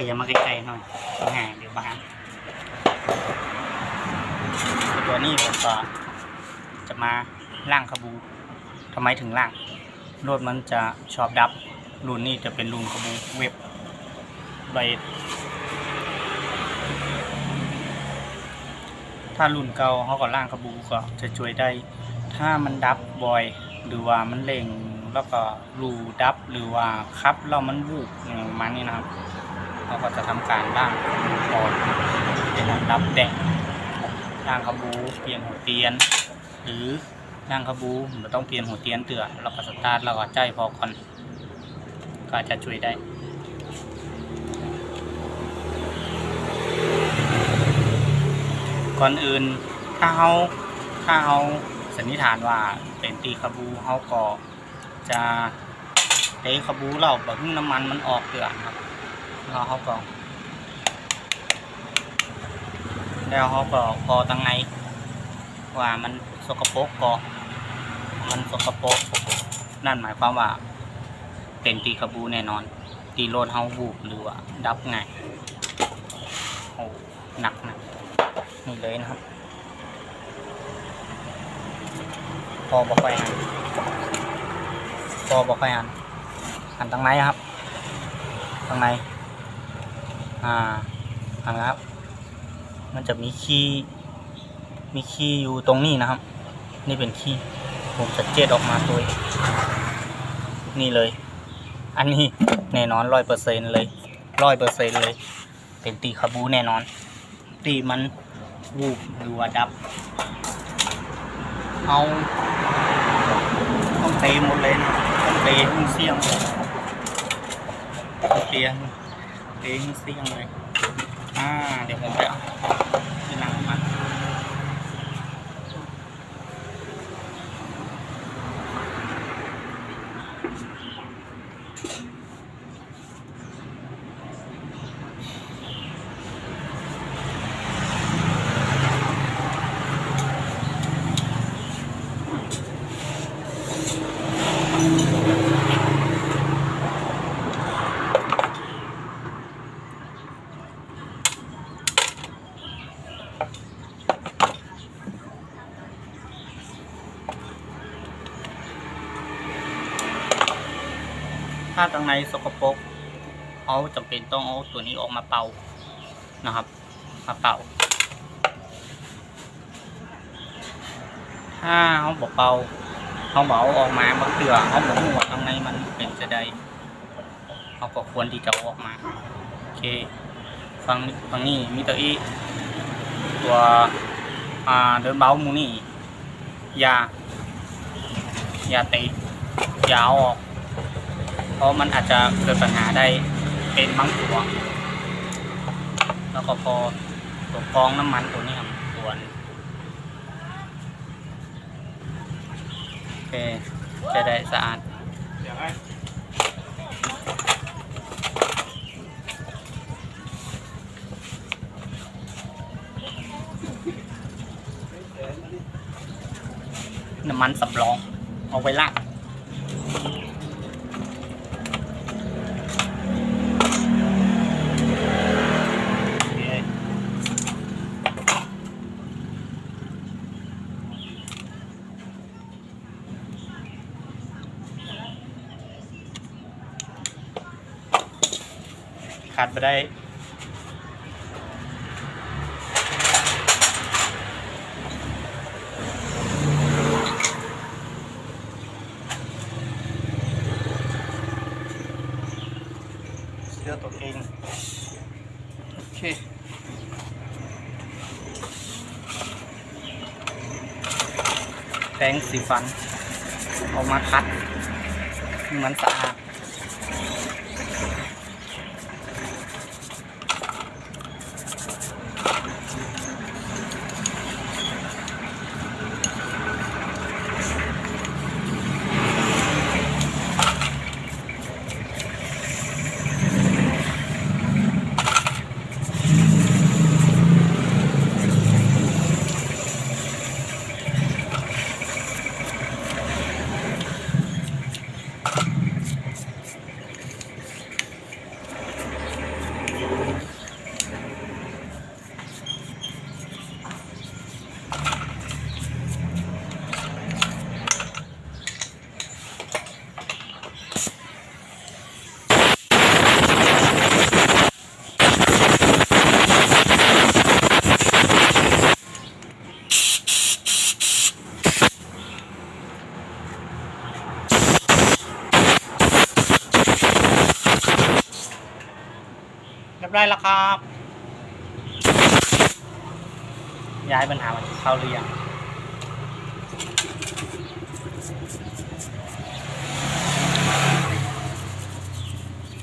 ขยับมาใกลๆหน่อยห่างเดี๋ยวบางตัวนี้ผมก็จะมาล่างขบูทำไมถึงล่างรถมันจะชอบดับรุ่นนี้จะเป็นรุ่นขบูเว็บใบถ้ารุ่นเก่าเขาก็ล่างขบูก็จะช่วยได้ ถ้ามันดับบ่อยหรือว่ามันเร่งแล้วก็รูดับหรือว่าคับแล้วมันวูบอย่างมันนี่นะครับ เราก็จะทำการล่างก่อนเป็นดับแดงล่างขบูเปลี่ยนหัวเตียน หรือล่างขบูไม่ต้องเปลี่ยนหัวเตียนเตือเราก็สตาร์ทเราก็ใจพอก่อนก็จะช่วยได้ก่อนอื่นถ้าเขาถ้าเขาสันนิษฐานว่าเป็นตีขบูเขาก็จะเตะขบูเราแบบน้ำมันมันออกเกลือนครับ แล้วเขาก็แล้วเขาก็พอตั้งไงว่ามันสกปรกก็มันสกปรกนั่นหมายความว่าเป็นตีขบูแน่นอน ตีโลดเฮาบูบหรือว่าดับไงโอ้หนักนะนี่เลยนะครับ พอบอกไปหันพอบอกไปหันหันทางไหนครับทางไหน อ่าหันครับมันจะมีคีย์มีคีย์อยู่ตรงนี้นะครับ นี่เป็นคีย์ผมจะเจ็ดออกมาตัวนี่เลย อันนี้แน่นอนร้อยเปอร์เซ็นเลยร้อยเปอร์เซ็นเลย เป็นตีคาบูแน่นอน ตีมันวูบหรือว่าดับ เอาต้องเตะหมดเลยนะต้องเตะให้เสียงต้องเตะ เองเสียงเลย อ่า เดี๋ยวผมไป ถ้าตรงในสกปรกเขาจำเป็นต้องเอาตัวนี้ออกมาเป่านะครับ มาเป่า ถ้าเขาบอกเป่าเขาบอกเอาออกมาบางเถื่อเขาบอกหัวาข้างในมันเป็นจะได้เขาก็ควรที่จะออกมาโอเคฟังฟังนี่มิเตอร์อีตัวเดินเบามูนี่ยายาตะอย่าเอาออก เพราะมันอาจจะเกิดปัญหาได้เป็นบางตัวแล้วก็พอตัวกองน้ำมันตัวนี้ครับตัวนี้โอเคจะได้สะอาดน้ำมันสำรองเอาไว้ลากโอเค ขาดไปได้เสื้อตัวเองโอเคแปรงสีฟัน เอามาคัดให้มันสะอาด แล้วครับ ย้ายปัญหามาเข้าหรือยัง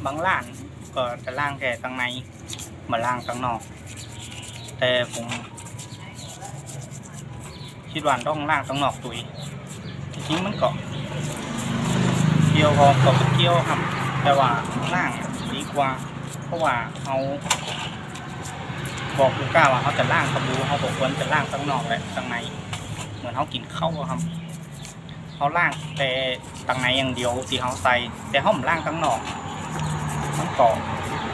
บางร้านก็จะล่างแค่ข้างในมาล่างข้างนอก แต่ผมคิดว่าต้องล่างข้างนอกตุยจริงมันก็เกี่ยวกับกับเกี่ยวครับแต่ว่าล่างดีกว่า เพราะว่าเขาบอกลูกก้าว่าเขาจะล่างกระบูเขาบอกควรจะล่างข้างนอกและข้างใน เหมือนเขากินข้าวครับเขาล่างแต่ข้างในอย่างเดียวที่เขาใส่แต่เขาไม่ล่างข้างนอกมันก็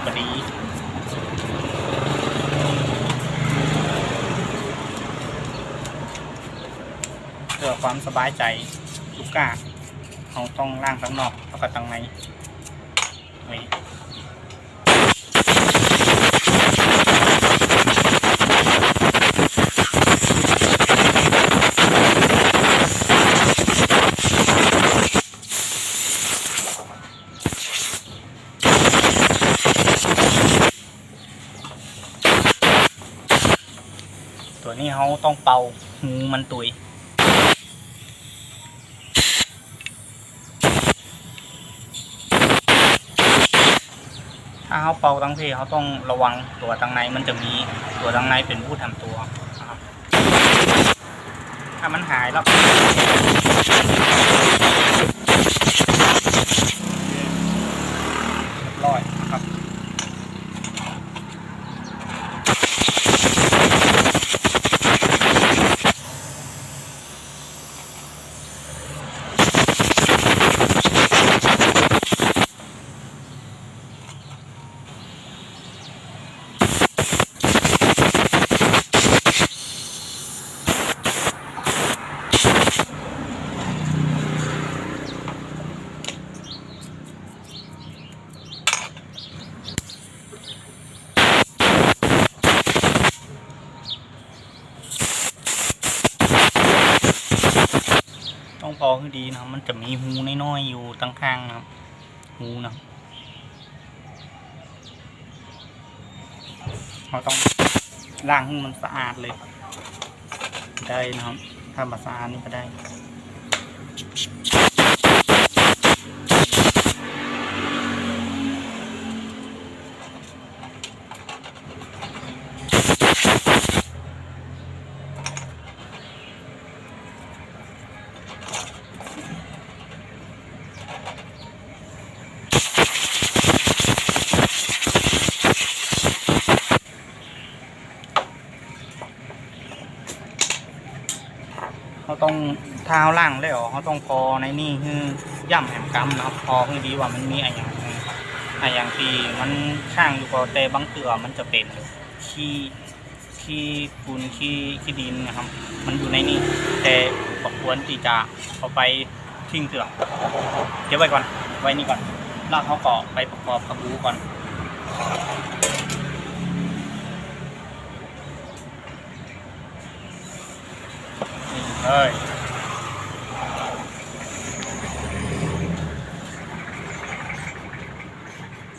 บดีเพื่อความสบายใจลูกก้าเขาต้องล่างข้างนอกแล้วก็ข้างในไว้ตัว องเป่าหูมันตุยถ้าเขาเป่าตั้งที่เขาต้องระวังตัวตั้งในมันจะมีตัวตั้งในเป็นผู้ทำตัวนะครับถ้ามันหายแล้วเรียบร้อยนะครับ ต้องพอให้ดีนะครับ มันจะมีหูน้อยๆอยู่ตั้งข้างนะครับ หูนะเราต้อง ล้างให้มันสะอาดเลย ได้นะครับถ้ามาสะอาดนี่ก็ได้ ท้าล่างเลยเหรอเขาต้องพอในนี่คือย่ำแหมกำนะครับพอคือดีว่ามันมีอะไรอย่างนึงอะไอย่างที่มันข้างอยู่ก็แต่บางเตือมันจะเป็นขี้ขี้ปูนขี้ขี้ดินนะครับ มันอยู่ในนี่แต่ควรที่จะเอาไปทิ้งเตือเก็บไว้ก่อนไว้นี่ก่อนล้วเขาเก็ไปประกอบกระบูก่อนนี่เลย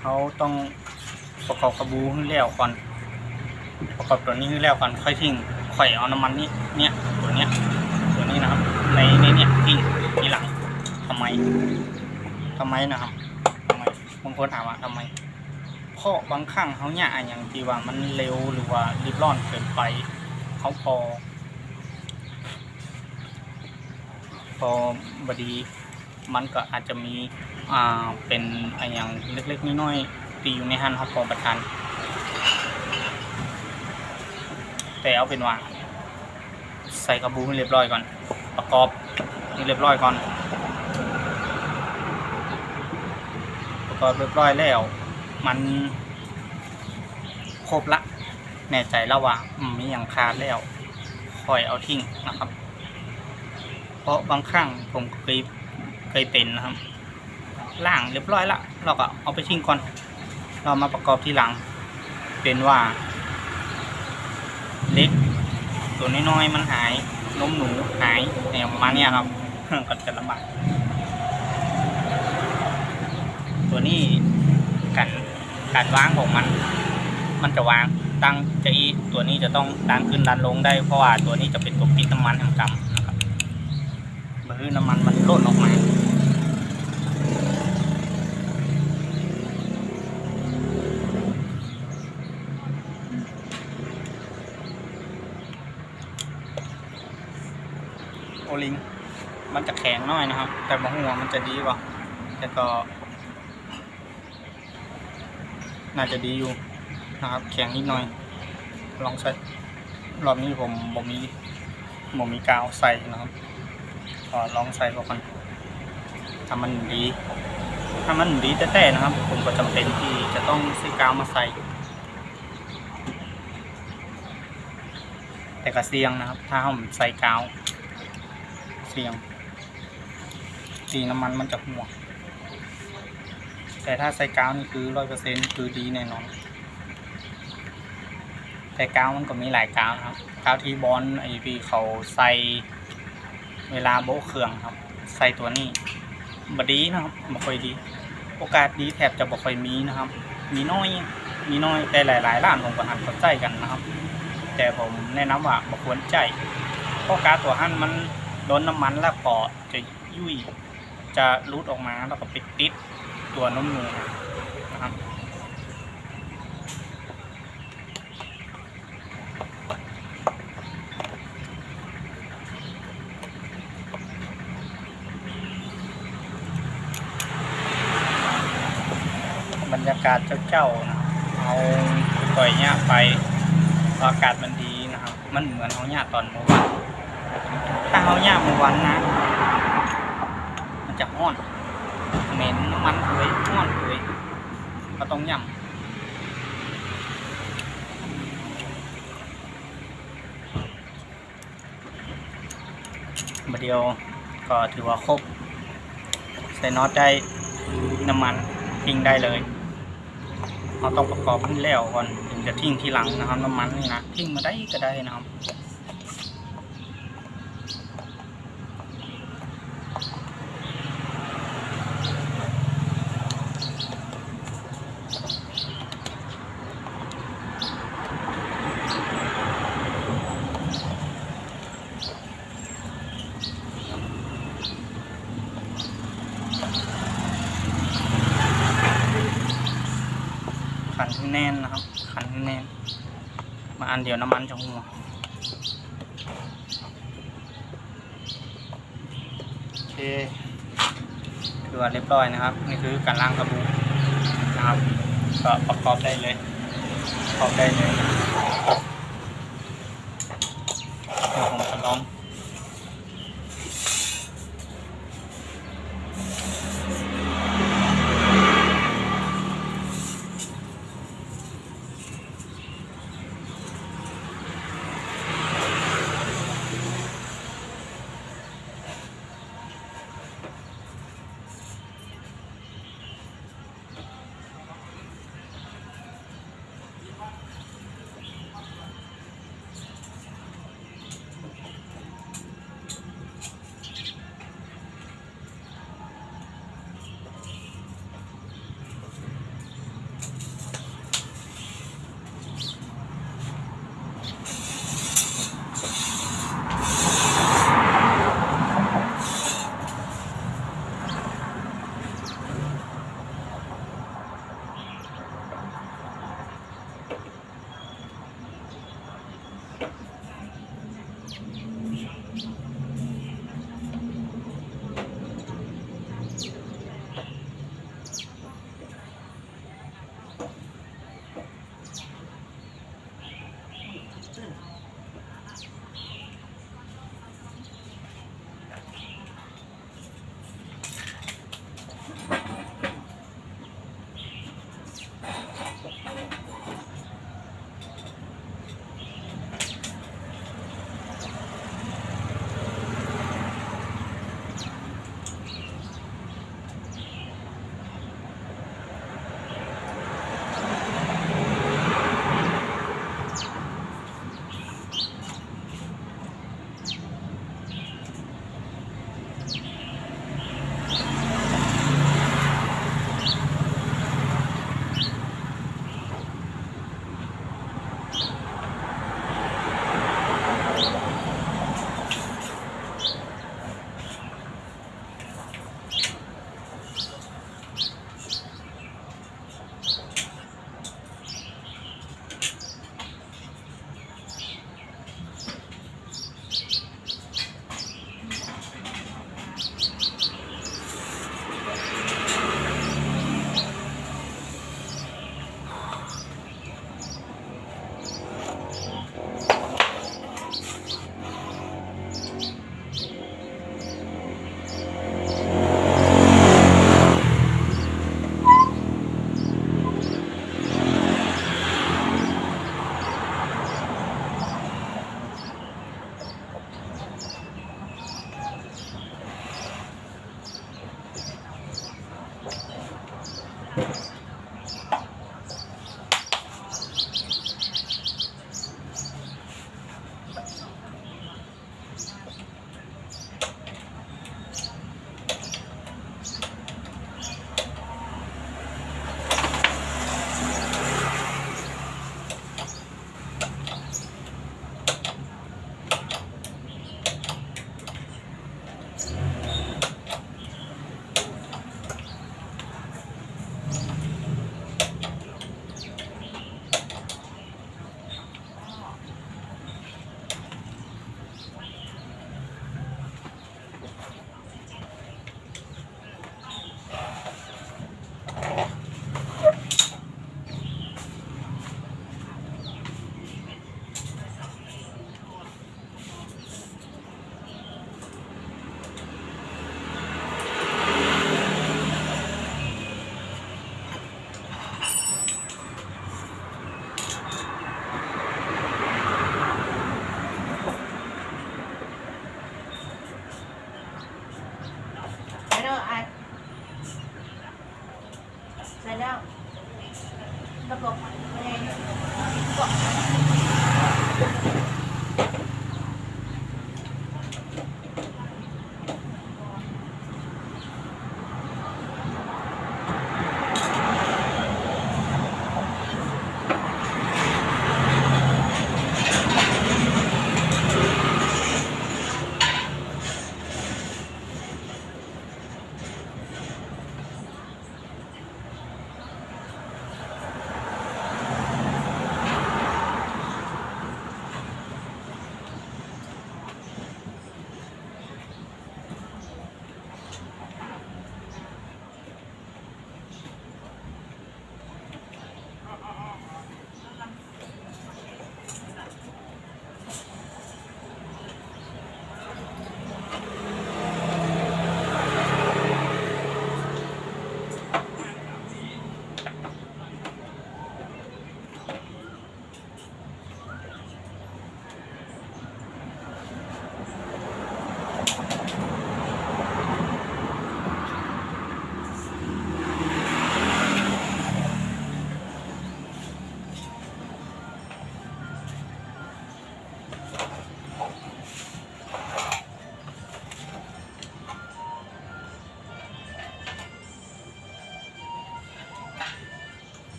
เขา ต้องประกอบกระบูให้แล้วก่อน ประกอบตัวนี้ให้แล้วก่อนค่อยทิ้งค่อยเอาน้ำมันนี่เนี่ยตัวเนี้ยตัวนี้นะครับ ในในเนี่ยทิ้งทีหลังทำไมทำไมนะครับทำไมบางคนถามว่าทำไมเพราะบางครั้งเขาเนี่ยอย่างที่ว่ามันเร็วหรือว่ารีบร้อนเกินไปเขาพอ พอบดีมันก็อาจจะมีอ่าเป็นอะไรอย่างเล็กๆน้อยๆ ตีอยู่ในหันเขาพอประทานแต่เอาเป็นว่า ใส่กระบูให้เรียบร้อยก่อน ประกอบให้เรียบร้อยก่อน ประกอบเรียบร้อยแล้ว มันครบละแน่ใจแล้วว่ามีอย่างขาดแล้วคอยเอาทิ้งนะครับ เพราะบางครั้งผมเคยเคยเป็นนะครับล่างเรียบร้อยละเราก็เอาไปทิ้งก่อน เรามาประกอบที่หลัง เป็นว่า เล็ก ตัวน้อยๆมันหายนมหนูหายเนี่ยประมาณนี้ครับก็จะลำบากตัวนี้การการวางของมัน มันจะวางตั้งจะอีตัวนี้จะต้องดันขึ้นดันลงได้เพราะว่าตัวนี้จะเป็นตัวปิดน้ำมันทำกรรมนะครับเบอร์น้ำมันมันล่นออกมา โอลิง มันจะแข็งหน้อยนะครับ แต่บางหัวมันจะดีกว่าแต่ก็ น่าจะดีอยู่นะครับ แข็งนิดหน่อย ลองใส่รอบนี้ผมผมมีผมมีกาวใส่นะครับก็ลองใส่ก่อนถ้ามันดี ถ้ามันดีแต่ๆนะครับ ผมก็จำเป็นที่จะต้องซื้อกาวมาใส่แต่ก็เสี่ยงนะครับ ถ้าผมใส่กาว เสี่ยงสีน้ำมันมันจะหัวแต่ถ้าใส่กาวนี่คือร้อยเปอร์เซ็นคือดีแน่นอน แต่กาวมันก็มีหลายกาวครับกาวที่บอลไอพีเขาใส่เวลาโบเครื่องครับ ใส่ตัวนี้บดีนะครับบ่ค่อยดี โอกาสดีแทบจะบ่ค่อยมีนะครับ มีน้อยมีน้อยแต่หลายๆร้านผมก็หันเข้าใจกันนะครับ แต่ผมแนะนำว่าบ่ควรใจเพราะกาวตัวหั่นมัน โดนน้ำมันแล้วก็จะยุ่ยจะรูดออกมาแล้วก็ไปติดตัวน้ำมือนะครับบรรยากาศเจ้าๆนะเอาปล่อยเนี่ยไปอากาศมันดีนะครับ มันเหมือนเอาเนี่ยตอนเมื่อวาน ถ้าเอาเนี่ยเมื่อวันนะ มันจะห้อน เหม็นน้ำมันเลยห้อนเลยก็ต้องย่ำบดเดียวก็ถือว่าครบ ใส่น็อตได้น้ำมันทิ้งได้เลยเราต้องประกอบมันแล้วก่อนถึงจะทิ้งทีหลังนะครับน้ำมันนี่นะทิ้งมาได้ก็ได้นะครับ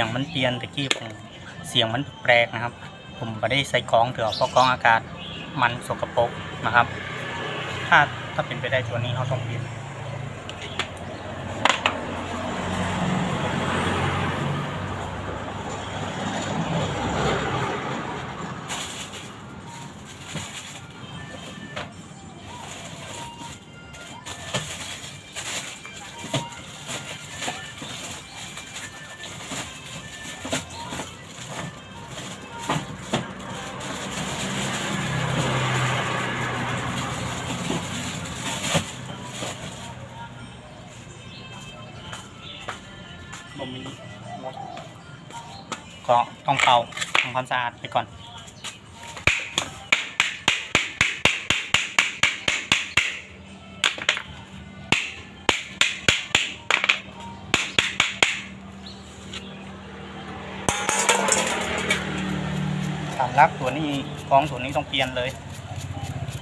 ยงมันเปลี่ยนตะกี้ผมเสียงมันแปลกนะครับ ผมไม่ได้ใส่กรองเถอะเพราะกรองอากาศมันสกปรกนะครับ ถ้าถ้าเป็นไปได้ตัวนี้เขาต้องเปลี่ยน ลักตัวนี้กองตัวนี้ต้องเปลี่ยนเลย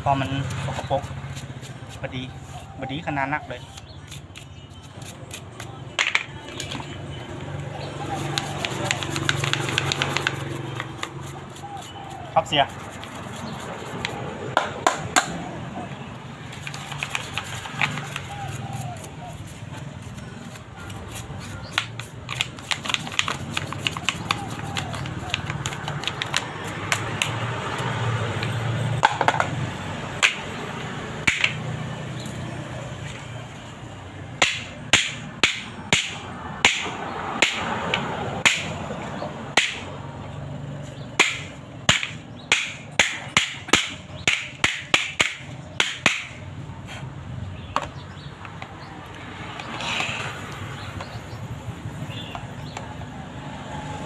เพราะมันสกปรกบดีบดีขนาดนักเลยครับเสีย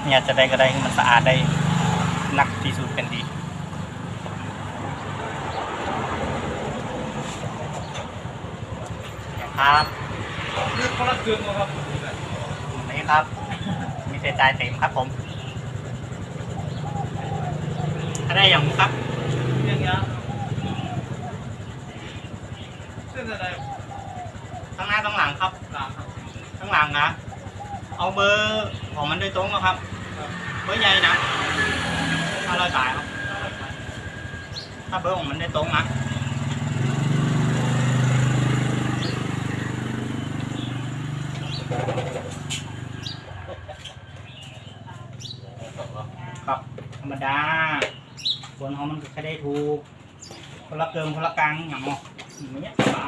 เนี่ยจะได้ก็ได้ให้มันสะอาดได้นักที่สุดเป็นดีครับคือคนละเครื่องนะครับนี่ครับ มีเสียใจายเต็มครับผมถ้าได้อย่างครับอย่างเงี้ยเส้นอะไรข้างหน้าข้างหลังครับหลังครับข้างหลังนะ เอาเบอร์ของมันโดยตรงนะครับเบอร์ใหญ่นะถ้าเราจ่ายครับ ถ้า เบิ้งมันได้ตรงนะครับธรรมดาควรเขามันก็แค่ได้ถูก คนละเกิมคนละกลางอย่างเงี้ยอย่างเงี้ยเปล่า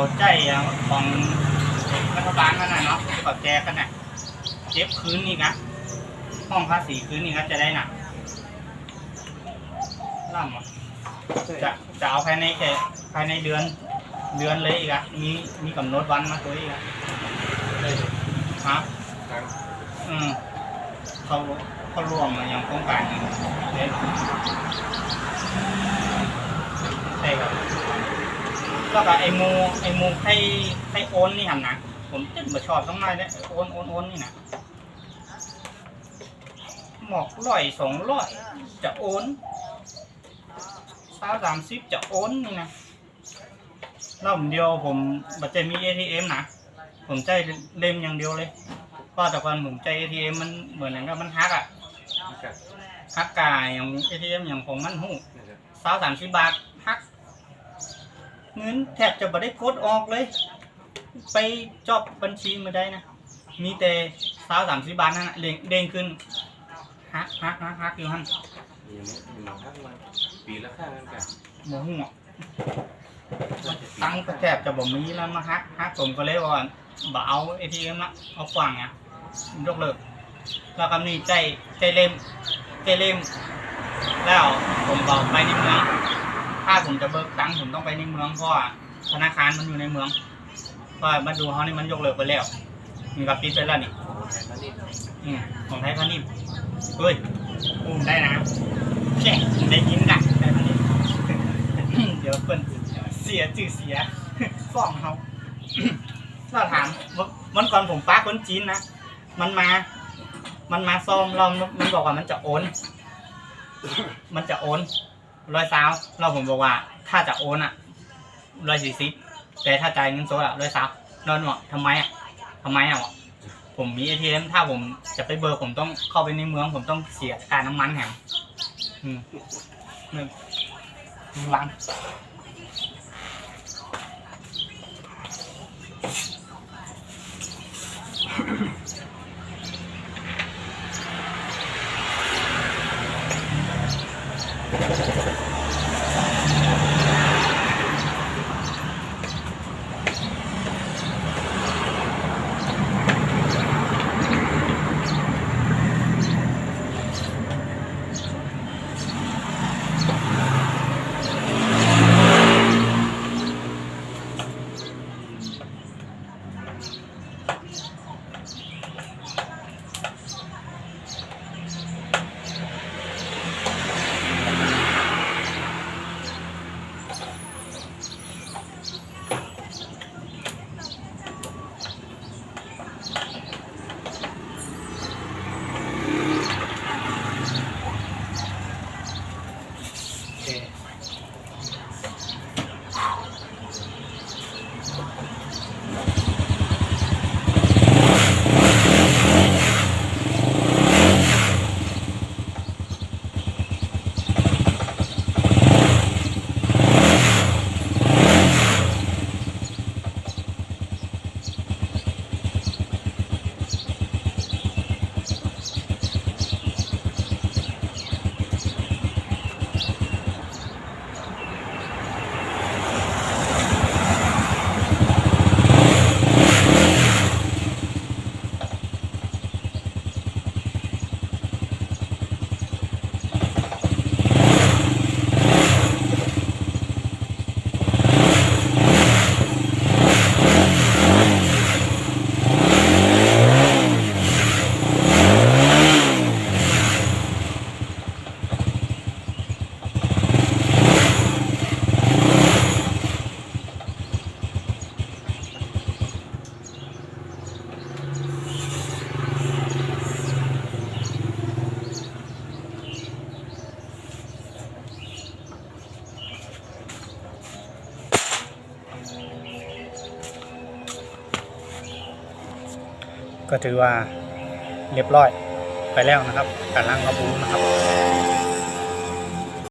เขาใจอะของรัฐบาลนั่นน่ะเนาะที่เขาแจกกันน่ะเจ็บคืนนี่นะห้องภาษีคืนนี่นะจะได้หนักล่ำอะจะจะเอาภายในแค่ภายในเดือนเดือนเลยอีกอะมีมีกำหนดวันมาตัวอีกอะฮะอืมเขาเขาร่วมมาอย่างโครงการนี้เด็ดแต่ช่ครับ แล้วก็ไอ้หมูไอ้หมูไข่ไข่โอนนี่หันนะผมจะมาชอบทั้งนั้นเนี่ยโอนโอนโอนนี่นะหมอกร้อยสองร้อยจะโอนสาวสามสิบจะโอนนี่นะรอบเดียวผมบัตรจะมี ATM นะผมใจเล่มอย่างเดียวเลยเพราะแต่ก่อนผมใจ ATM มันเหมือนกับมันฮักอะครับฮักกายอย่าง ATM อย่างของมันหูนะครับสาวสามสิบบาทฮัก เงินแทบจะไม่ได้กดออกเลย ไปจอบบัญชีมาได้นะ มีแต่สาวสามสิบบาทนั่นน่ะเด้งเด้งขึ้นฮักฮักฮักฮักอยู่ฮั่นยังไม่ยังมาทักมาปีละครั้งกันกันโมหัวตังค์ก็แทบจะบ่มีแล้วมาฮักฮักผมก็เลยว่าบ่เอาเอทีเอ็มละเอาฟังอะยกเลิกแล้วก็นี่ใจใจเล่มใจเล่มแล้วผมบอกไปในเมือง ถ้าผมจะเบิกตังค์ผมต้องไปในเมืองเพราะว่าธนาคารมันอยู่ในเมืองเพราะว่ามาดูเขานี่มันยกเลิกไปแล้วมีกับปิดไปแล้วนี่แทนนั่นนี่อืมของไทยพาณิชย์เฮ้ยอุ้มได้นะแค่ได้ยินกันไทยพาณิชย์เดี๋ยวเพิ่นเสียจื่อเสียฟ้องเขาเราถามวันวันก่อนผมป้าคนจีนนะมันมา มันมาซ่อมเรา มันบอกว่ามันจะโอน มันจะโอน ร้อยสาวเราผมบอกว่า ถ้าจะโอนอะร้อยสี่สิบแต่ถ้าจ่ายเงินสดอะร้อยสาวเราบอกทำไมอะทำไมอะผมมีเอทีเอ็มถ้าผมจะไปเบอร์ผมต้องเข้าไปในเมือง ผมต้องเสียค่าน้ำมันแถมอืมหนึ่งล้าน ก็ถือว่าเรียบร้อยไปแล้วนะครับการล้างกระปูนะครับ